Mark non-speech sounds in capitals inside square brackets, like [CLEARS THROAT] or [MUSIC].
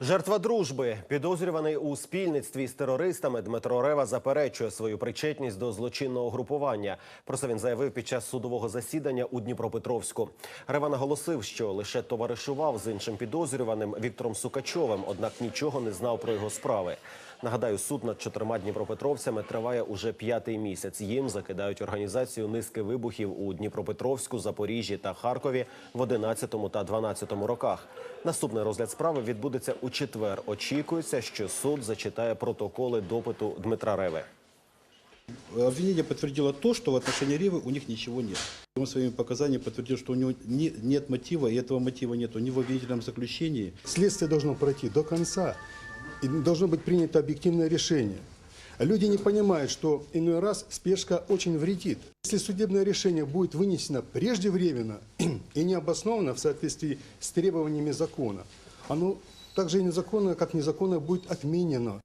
Жертва дружби, підозрюваний у спільництві з терористами, Дмитро Рева заперечує свою причетність до злочинного групування. Про це він заявив під час судового засідання у Дніпропетровську. Рева наголосив, що лише товаришував з іншим підозрюваним Віктором Сукачовим, однак нічого не знав про його справи. Нагадаю, суд над чотирма дніпропетровцями триває уже п'ятий місяць. Їм закидають організацію низки вибухів у Дніпропетровську, Запоріжжі та Харкові в 11 та 12 роках. Наступний розгляд справи відбудеться у четвер. Очікується, що суд зачитає протоколи допиту Дмитра Реви. Обвинение подтвердило то, что в отношении Ревы у них ничего нет. Он своими показаниями подтвердил, что у него не- нет мотива, и этого мотива нет ни в обвинительном заключении. Следствие должно пройти до конца, и должно быть принято объективное решение. А Люди не понимают, что иной раз спешка очень вредит. Если судебное решение будет вынесено преждевременно [CLEARS THROAT] и необоснованно в соответствии с требованиями закона, оно также и незаконно, как незаконно будет отменено.